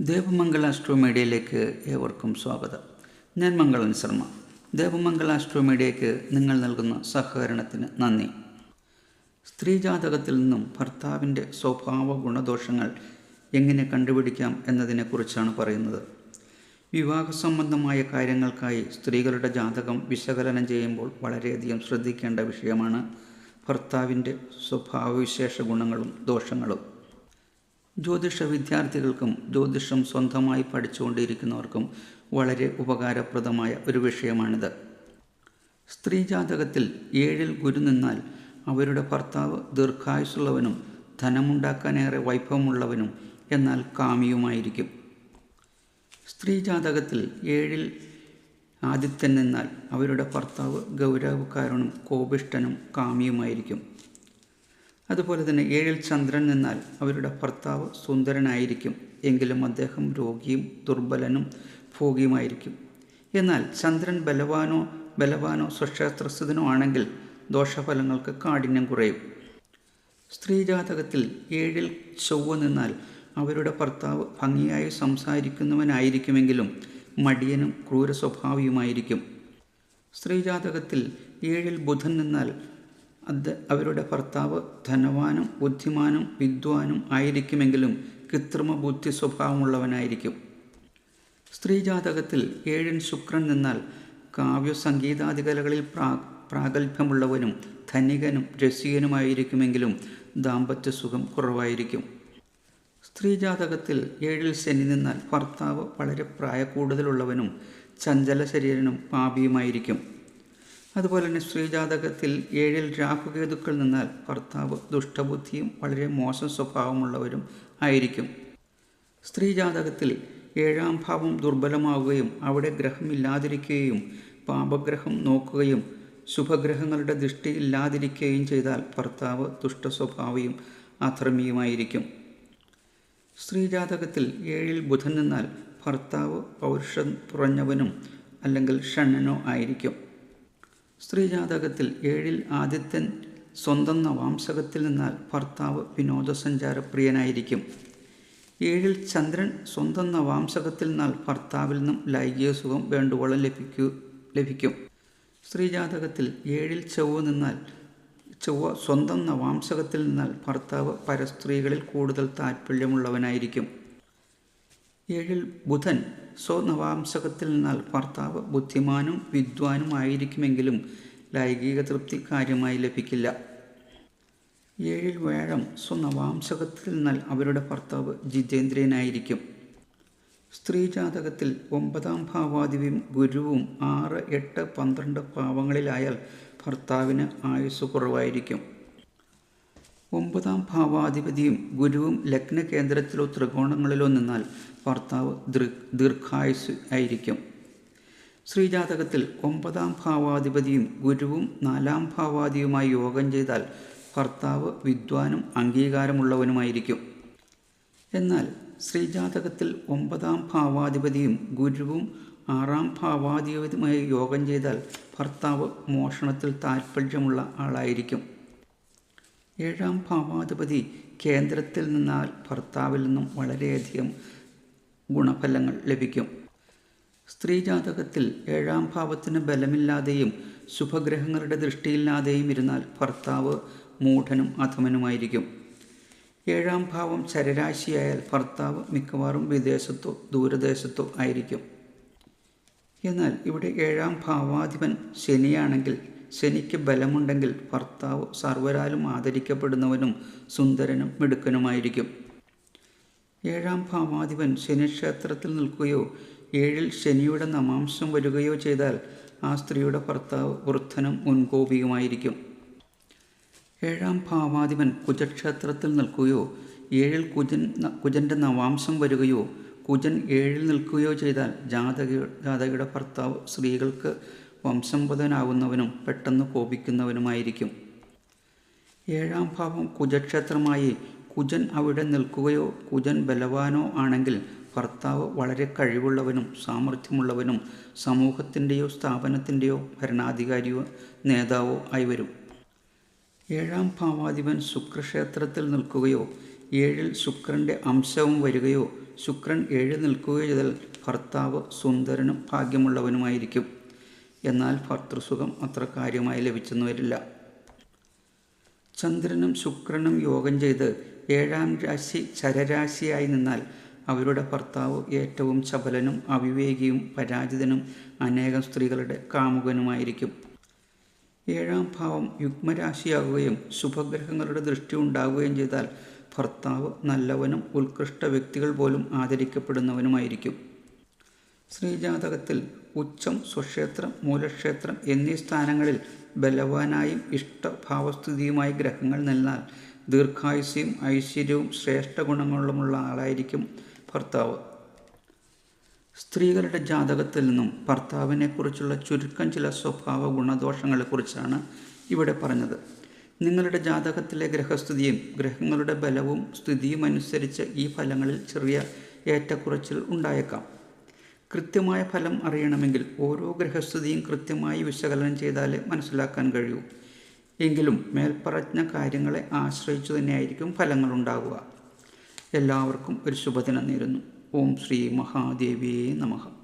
ദേവമംഗള astro മീഡിയയിലേക്ക് ഏവർക്കും സ്വാഗതം. ഞാൻ മംഗളൻ ശർമ്മ. ദേവമംഗള ആസ്ട്രോ മീഡിയയ്ക്ക് നിങ്ങൾ നൽകുന്ന സഹകരണത്തിന് നന്ദി. സ്ത്രീ ജാതകത്തിൽ നിന്നും ഭർത്താവിന്റെ സ്വഭാവ ഗുണദോഷങ്ങൾ എങ്ങനെ കണ്ടുപിടിക്കാം എന്നതിനെക്കുറിച്ചാണ് പറയുന്നത്. വിവാഹ സംബന്ധമായ കാര്യങ്ങൾക്കായി സ്ത്രീകളുടെ ജാതകം വിശകലനം ചെയ്യുമ്പോൾ വളരെയധികം ശ്രദ്ധിക്കേണ്ട വിഷയമാണ് ഭർത്താവിന്റെ സ്വഭാവവിശേഷ ഗുണങ്ങളും ദോഷങ്ങളും. ജ്യോതിഷ വിദ്യാർത്ഥികൾക്കും ജ്യോതിഷം സ്വന്തമായി പഠിച്ചുകൊണ്ടിരിക്കുന്നവർക്കും വളരെ ഉപകാരപ്രദമായ ഒരു വിഷയമാണിത്. സ്ത്രീജാതകത്തിൽ ഏഴിൽ ഗുരു നിന്നാൽ അവരുടെ ഭർത്താവ് ദീർഘായുസുള്ളവനും ധനമുണ്ടാക്കാനേറെ വൈഭവമുള്ളവനും എന്നാൽ കാമിയുമായിരിക്കും. സ്ത്രീജാതകത്തിൽ ഏഴിൽ ആദിത്യൻ നിന്നാൽ അവരുടെ ഭർത്താവ് ഗൗരവക്കാരനും കോപിഷ്ടനും കാമിയുമായിരിക്കും. അതുപോലെ തന്നെ ഏഴിൽ ചന്ദ്രൻ നിന്നാൽ അവരുടെ ഭർത്താവ് സുന്ദരനായിരിക്കും. എങ്കിലും അദ്ദേഹം രോഗിയും ദുർബലനും ഭോഗിയുമായിരിക്കും. എന്നാൽ ചന്ദ്രൻ ബലവാനോ ബലവാനോ സ്വക്ഷേത്രസ്ഥിതനോ ആണെങ്കിൽ ദോഷഫലങ്ങൾക്ക് കാഠിന്യം കുറയും. സ്ത്രീജാതകത്തിൽ ഏഴിൽ ചൊവ്വ നിന്നാൽ അവരുടെ ഭർത്താവ് ഭംഗിയായി സംസാരിക്കുന്നവനായിരിക്കുമെങ്കിലും മടിയനും ക്രൂര സ്വഭാവിയുമായിരിക്കും സ്ത്രീ ജാതകത്തിൽ ഏഴിൽ ബുധൻ നിന്നാൽ അത് അവരുടെ ഭർത്താവ് ധനവാനും ബുദ്ധിമാനും വിദ്വാനും ആയിരിക്കുമെങ്കിലും കൃത്രിമ ബുദ്ധി സ്വഭാവമുള്ളവനായിരിക്കും. സ്ത്രീജാതകത്തിൽ ഏഴൻ ശുക്രൻ നിന്നാൽ കാവ്യ സംഗീതാദി കലകളിൽ പ്രാ പ്രാഗൽഭ്യമുള്ളവനും ധനികനും രസികനുമായിരിക്കുമെങ്കിലും ദാമ്പത്യ സുഖം കുറവായിരിക്കും. സ്ത്രീജാതകത്തിൽ ഏഴിൽ ശനി നിന്നാൽ ഭർത്താവ് വളരെ പ്രായക്കൂടുതലുള്ളവനും ചഞ്ചല ശരീരനും പാപിയുമായിരിക്കും. അതുപോലെ തന്നെ സ്ത്രീജാതകത്തിൽ ഏഴിൽ രാഹുകേതുക്കൾ നിന്നാൽ ഭർത്താവ് ദുഷ്ടബുദ്ധിയും വളരെ മോശം സ്വഭാവമുള്ളവരും ആയിരിക്കും. സ്ത്രീജാതകത്തിൽ ഏഴാം ഭാവം ദുർബലമാവുകയും അവിടെ ഗ്രഹമില്ലാതിരിക്കുകയും പാപഗ്രഹം നോക്കുകയും ശുഭഗ്രഹങ്ങളുടെ ദൃഷ്ടി ഇല്ലാതിരിക്കുകയും ചെയ്താൽ ഭർത്താവ് ദുഷ്ടസ്വഭാവിയും അധർമ്മിയുമായിരിക്കും സ്ത്രീജാതകത്തിൽ ഏഴിൽ ബുധൻ നിന്നാൽ ഭർത്താവ് പൗരുഷം കുറഞ്ഞവനും അല്ലെങ്കിൽ ഷണ്ണനോ ആയിരിക്കും. സ്ത്രീജാതകത്തിൽ ഏഴിൽ ആദിത്യൻ സ്വന്തം നവാംശകത്തിൽ നിന്നാൽ ഭർത്താവ് വിനോദസഞ്ചാരപ്രിയനായിരിക്കും. ഏഴിൽ ചന്ദ്രൻ സ്വന്തം നവാംശകത്തിൽ നിന്നാൽ ഭർത്താവിൽ നിന്നും ലൈംഗിക സുഖം വേണ്ടുവോളം ലഭിക്കൂ ലഭിക്കും. സ്ത്രീജാതകത്തിൽ ഏഴിൽ ചൊവ്വ നിന്നാൽ ചൊവ്വ സ്വന്തം നവാംശകത്തിൽ നിന്നാൽ ഭർത്താവ് പരസ്ത്രീകളിൽ കൂടുതൽ താല്പര്യമുള്ളവനായിരിക്കും ഏഴിൽ ബുധൻ സ്വനവാംശകത്തിൽ നിന്നാൽ ഭർത്താവ് ബുദ്ധിമാനും വിദ്വാനും ആയിരിക്കുമെങ്കിലും ലൈംഗിക തൃപ്തി കാര്യമായി ലഭിക്കില്ല. ഏഴിൽ വേഴം സ്വനവാംശകത്തിൽ നിന്നാൽ അവരുടെ ഭർത്താവ് ജിതേന്ദ്രിയനായിരിക്കും സ്ത്രീ ജാതകത്തിൽ ഒമ്പതാം ഭാവാദിവും ഗുരുവും ആറ് എട്ട് പന്ത്രണ്ട് ഭാവങ്ങളിലായാൽ ഭർത്താവിന് ആയുസ് കുറവായിരിക്കും. ഒമ്പതാം ഭാവാധിപതിയും ഗുരുവും ലഗ്ന കേന്ദ്രത്തിലോ ത്രികോണങ്ങളിലോ നിന്നാൽ ഭർത്താവ് ദീർഘായുസ് ആയിരിക്കും. ശ്രീജാതകത്തിൽ ഒമ്പതാം ഭാവാധിപതിയും ഗുരുവും നാലാം ഭാവാധിയുമായി യോഗം ചെയ്താൽ ഭർത്താവ് വിദ്വാനും അംഗീകാരമുള്ളവനുമായിരിക്കും. എന്നാൽ ശ്രീജാതകത്തിൽ ഒമ്പതാം ഭാവാധിപതിയും ഗുരുവും ആറാം ഭാവാധിപതിയുമായി യോഗം ചെയ്താൽ ഭർത്താവ് മോഷണത്തിൽ താൽപ്പര്യമുള്ള ആളായിരിക്കും. ഏഴാം ഭാവാധിപതി കേന്ദ്രത്തിൽ നിന്നാൽ ഭർത്താവിൽ നിന്നും വളരെയധികം ഗുണഫലങ്ങൾ ലഭിക്കും. സ്ത്രീ ജാതകത്തിൽ ഏഴാം ഭാവത്തിന് ബലമില്ലാതെയും ശുഭഗ്രഹങ്ങളുടെ ദൃഷ്ടിയില്ലാതെയും ഇരുന്നാൽ ഭർത്താവ് മൂഢനും അധമനുമായിരിക്കും. ഏഴാം ഭാവം ചരരാശിയായാൽ ഭർത്താവ് മിക്കവാറും വിദേശത്തോ ദൂരദേശത്തോ ആയിരിക്കും. എന്നാൽ ഇവിടെ ഏഴാം ഭാവാധിപൻ ശനിയാണെങ്കിൽ ശനിക്ക് ബലമുണ്ടെങ്കിൽ ഭർത്താവ് സർവരാലും ആദരിക്കപ്പെടുന്നവനും സുന്ദരനും മിടുക്കനുമായിരിക്കും. ഏഴാം ഭാവാധിപൻ ശനിക്ഷേത്രത്തിൽ നിൽക്കുകയോ ഏഴിൽ ശനിയുടെ നമാംശം വരികയോ ചെയ്താൽ ആ സ്ത്രീയുടെ ഭർത്താവ് വൃദ്ധനും മുൻകോപിയുമായിരിക്കും. ഏഴാം ഭാവാധിപൻ കുജക്ഷേത്രത്തിൽ നിൽക്കുകയോ ഏഴിൽ കുജൻ കുജന്റെ നവാംശം വരികയോ കുജൻ ഏഴിൽ നിൽക്കുകയോ ചെയ്താൽ ജാതക ജാതകയുടെ ഭർത്താവ് സ്ത്രീകൾക്ക് വംശംപതനാകുന്നവനും പെട്ടെന്ന് കോപിക്കുന്നവനുമായിരിക്കും. ഏഴാം ഭാവം കുജക്ഷേത്രമായി കുജൻ അവിടെ നിൽക്കുകയോ കുജൻ ബലവാനോ ആണെങ്കിൽ ഭർത്താവ് വളരെ കഴിവുള്ളവനും സാമർഥ്യമുള്ളവനും സമൂഹത്തിന്റെയോ സ്ഥാപനത്തിന്റെയോ ഭരണാധികാരിയോ നേതാവോ ആയി വരും. ഏഴാം ഭാവാധിപൻ ശുക്രക്ഷേത്രത്തിൽ നിൽക്കുകയോ ഏഴിൽ ശുക്രന്റെ അംശവും വരികയോ ശുക്രൻ ഏഴ് നിൽക്കുകയോ ചെയ്താൽ ഭർത്താവ് സുന്ദരനും ഭാഗ്യമുള്ളവനുമായിരിക്കും. എന്നാൽ ഭർത്തൃസുഖം അത്ര കാര്യമായി ലഭിച്ചെന്ന് വരില്ല ചന്ദ്രനും ശുക്രനും യോഗം ചെയ്ത് ഏഴാം രാശി ചരരാശിയായി നിന്നാൽ അവരുടെ ഭർത്താവ് ഏറ്റവും ചപലനും അവിവേകിയും പരാജിതനും അനേകം സ്ത്രീകളുടെ കാമുകനുമായിരിക്കും. ഏഴാം ഭാവം യുഗ്മരാശിയാകുകയും ശുഭഗ്രഹങ്ങളുടെ ദൃഷ്ടി ഉണ്ടാകുകയും ചെയ്താൽ ഭർത്താവ് നല്ലവനും ഉത്കൃഷ്ട വ്യക്തികൾ പോലും ആദരിക്കപ്പെടുന്നവനുമായിരിക്കും. ശ്രീജാതകത്തിൽ ഉച്ചം സ്വക്ഷേത്രം മൂലക്ഷേത്രം എന്നീ സ്ഥാനങ്ങളിൽ ബലവാനായും ഇഷ്ടഭാവസ്ഥിതിയുമായി ഗ്രഹങ്ങൾ നിന്നാൽ ദീർഘായുസ്യവും ഐശ്വര്യവും ശ്രേഷ്ഠ ഗുണങ്ങളുമുള്ള ആളായിരിക്കും ഭർത്താവ്. സ്ത്രീകളുടെ ജാതകത്തിൽ നിന്നും ഭർത്താവിനെക്കുറിച്ചുള്ള ചുരുക്കം ചില സ്വഭാവ ഗുണദോഷങ്ങളെക്കുറിച്ചാണ് ഇവിടെ പറഞ്ഞത്. നിങ്ങളുടെ ജാതകത്തിലെ ഗ്രഹസ്ഥിതിയും ഗ്രഹങ്ങളുടെ ബലവും സ്ഥിതിയും അനുസരിച്ച് ഈ ഫലങ്ങളിൽ ചെറിയ ഏറ്റക്കുറച്ചിൽ ഉണ്ടായേക്കാം. കൃത്യമായ ഫലം അറിയണമെങ്കിൽ ഓരോ ഗ്രഹസ്ഥിതിയും കൃത്യമായി വിശകലനം ചെയ്താലേ മനസ്സിലാക്കാൻ കഴിയൂ. എങ്കിലും മേൽപ്പറഞ്ഞ കാര്യങ്ങളെ ആശ്രയിച്ചു തന്നെയായിരിക്കും ഫലങ്ങളുണ്ടാകുക എല്ലാവർക്കും ഒരു ശുഭദിനം നേരുന്നു. ഓം ശ്രീ മഹാദേവിയേ നമഃ.